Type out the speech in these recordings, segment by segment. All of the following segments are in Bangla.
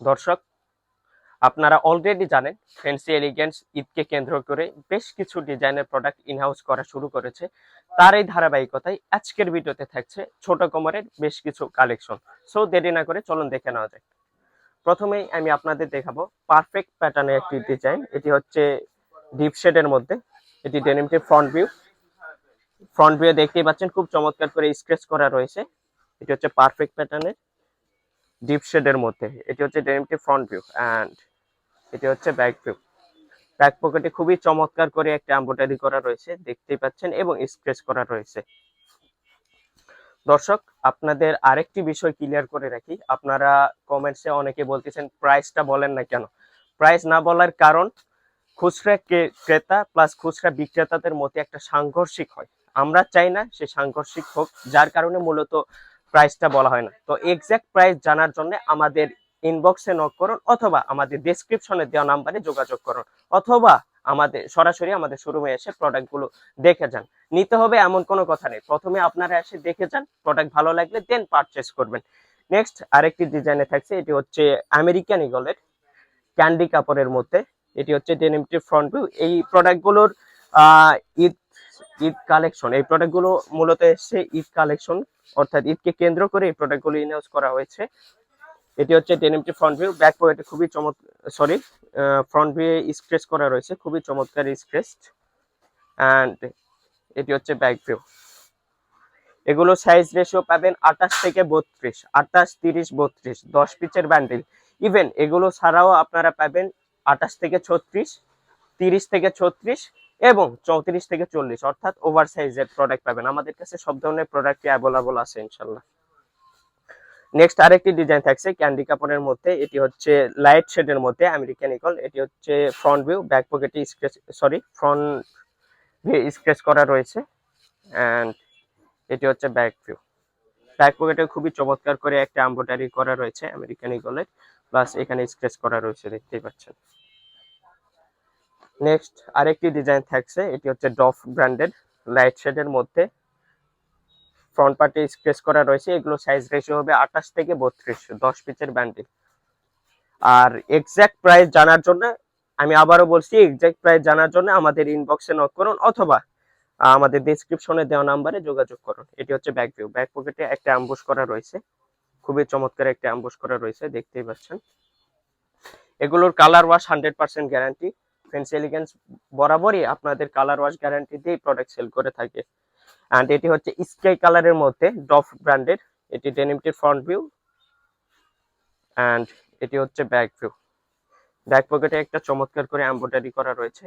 দর্শক, আপনারা অলরেডি জানেন ফ্যান্সি এলিগেন্স ঈদকে কেন্দ্র করে বেশ কিছু ডিজাইনের প্রোডাক্ট ইনহাউস করা শুরু করেছে। তার এই ধারাবাহিকতায় আজকের ভিডিওতে থাকছে ছোট কোমরের বেশ কিছু কালেকশন সো দেরি না করে চলুন দেখে নেওয়া যাক। প্রথমেই আমি আপনাদের দেখাবো পারফেক্ট প্যাটার্নের একটি ডিজাইন এটি হচ্ছে ডিপ শেডের মধ্যে। এটি ডেনিমটি ফ্রন্ট ভিউ ফ্রন্ট ভিউ দেখতেই পাচ্ছেন, খুব চমৎকার করে স্কেচ করা রয়েছে। এটি হচ্ছে পারফেক্ট প্যাটার্নের ডিপ শেডের মধ্যে। এটি হচ্ছে ডেনিমটি ফ্রন্ট ভিউ অ্যান্ড এটি হচ্ছে ব্যাক ভিউ ব্যাক পকেটে খুবই চমৎকার করে একটা এম্ব্রয়ডারি করা রয়েছে, দেখতেই পাচ্ছেন, এবং স্কেচ করা রয়েছে। দর্শক, আপনাদের আরেকটি বিষয় ক্লিয়ার করে রাখি। আপনারা কমেন্টসে অনেকে বলতেছেন প্রাইসটা বলেন না কেন? প্রাইস না বলার কারণ, খুচরা ক্রেতা প্লাস খুচরা বিক্রেতাদের মধ্যে একটা সাংঘর্ষিক হয়। আমরা চাই না সে সাংঘর্ষিক হোক, যার কারণে মূলত প্রাইসটা বলা হয় না। তো এক্স্যাক্ট প্রাইস জানার জন্য আমাদের ইনবক্সে নক করুন অথবা আমাদের ডেসক্রিপশনে দেওয়া নাম্বারে যোগাযোগ করুন অথবা আমাদের, সরাসরি আমাদের শোরুমে এসে প্রোডাক্টগুলো দেখে যান। নিতে হবে এমন কোনো কথা নেই। প্রথমে আপনারা এসে দেখে যান প্রোডাক্ট ভালো লাগলে দেন পারচেস করবেন। নেক্সট আরেকটি ডিজাইনে থাকছে, এটি হচ্ছে আমেরিকান ইগলের ক্যান্ডি কাপড়ের মধ্যে। এটি হচ্ছে ডেনিমটি ফ্রন্ট ভিউ এই প্রোডাক্টগুলোর ঈদ ঈদ কালেকশন। এই প্রোডাক্টগুলো মূলত এসছে ঈদ কালেকশন, অর্থাৎ ঈদকে কেন্দ্র করে এই প্রোডাক্টগুলো ইনহাউস করা হয়েছে। এটি হচ্ছে ডেনিমটি ফ্রন্ট ভিউ ব্যাক পকেটে খুবই চমৎকার সরি ফ্রন্ট ভিউ স্ক্রেচ করা রয়েছে, খুবই চমৎকার স্ক্রেচ অ্যান্ড এটি হচ্ছে ব্যাক ভিউ এগুলো সাইজ রেশিও পাবেন আঠাশ থেকে বত্রিশ, আঠাশ, তিরিশ, বত্রিশ, দশ পিচের ব্যান্ডেল ইভেন এগুলো ছাড়াও আপনারা পাবেন আঠাশ থেকে ছত্রিশ, তিরিশ থেকে ছত্রিশ এবং চৌত্রিশ থেকে চল্লিশ, অর্থাৎ ওভার সাইজের প্রোডাক্ট পাবেন। আমাদের কাছে সব ধরনের প্রোডাক্ট অ্যাভেলেবল আছে ইনশাল্লাহ। নেক্সট আরেকটি ডিজাইন থাকছে ক্যান্ডি কাপড়ের মধ্যে। এটি হচ্ছে লাইট শেডের মধ্যে আমেরিকান ইকল এটি হচ্ছে ফ্রন্ট ভিউ ব্যাক পকেটে scratch sorry front view scratch করা রয়েছে। অ্যান্ড এটি হচ্ছে ব্যাক ভিউ ব্যাক পকেটে খুবই চমৎকার করে একটা এমব্রয়ডারি করা রয়েছে আমেরিকান প্লাস এখানে স্ক্রেচ করা রয়েছে, দেখতেই পাচ্ছেন। নেক্সট আরেকটি ডিজাইন থাকছে, এটি হচ্ছে ডফ ব্র্যান্ডেড লাইট শেডের মধ্যে। ফ্রন্ট পার্টে স্ক্রেচ করা রয়েছে, এগুলো সাইজ রেশিও হবে আঠাশ থেকে বত্রিশ, দশ পিচের ব্যান্ডেল আর এক্সাক্ট প্রাইস জানার জন্য, আমি আবারও বলছি এক্সাক্ট প্রাইস জানার জন্য আমাদের ইনবক্সে নক করুন, অথবা আমাদের ডেসক্রিপশনে দেওয়া নাম্বারে যোগাযোগ করুন। এটি হচ্ছে ব্যাক ভিউ ব্যাক পকেটে একটা অ্যাম্বুশ করা রয়েছে। খুবই চমৎকার একটা অ্যাম্বুশ করা রয়েছে, দেখতেই পাচ্ছেন। এগুলোর colour wash hundred percent guarantee fancy elegance বরাবরই আপনাদের কালার ওয়াশ গ্যারান্টি দিয়ে প্রোডাক্ট সেল করে থাকে। অ্যান্ড এটি হচ্ছে স্কাই কালারের মধ্যে ডফ ব্র্যান্ডের এটি ডেনিমটির ফ্রন্ট ভিউ অ্যান্ড এটি হচ্ছে ব্যাক ভিউ ব্যাক পকেটে একটা চমৎকার করে এমব্রয়ডারি করা রয়েছে।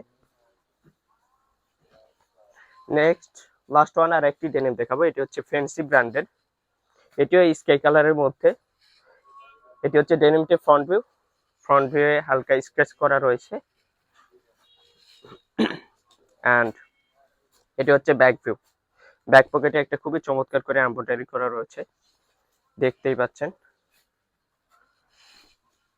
নেক্সট লাস্ট ওয়ান আর একটি ডেনিম দেখাবো, এটি হচ্ছে ফ্যান্সি ব্র্যান্ডের এটিও স্কাই কালারের মধ্যে। এটি হচ্ছে ডেনিমটি ফ্রন্ট ভিউ ফ্রন্ট ভিউয়ে হালকা স্ক্র্যাচ করা রয়েছে। অ্যান্ড এটি হচ্ছে ব্যাক ভিউ ব্যাক পকেটে একটা খুবই চমৎকার করে এম্ব্রয়ডারি করা রয়েছে। দেখতেই পাচ্ছেন।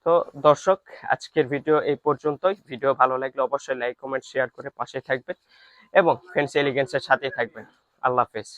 তো দর্শক, আজকের ভিডিও এই পর্যন্তই। ভিডিও ভালো লাগলে অবশ্যই লাইক কমেন্ট শেয়ার করে পাশে থাকবেন এবং ফ্রেন্ডস এলিগেন্সের সাথেই থাকবেন। আল্লাহ হাফেজ।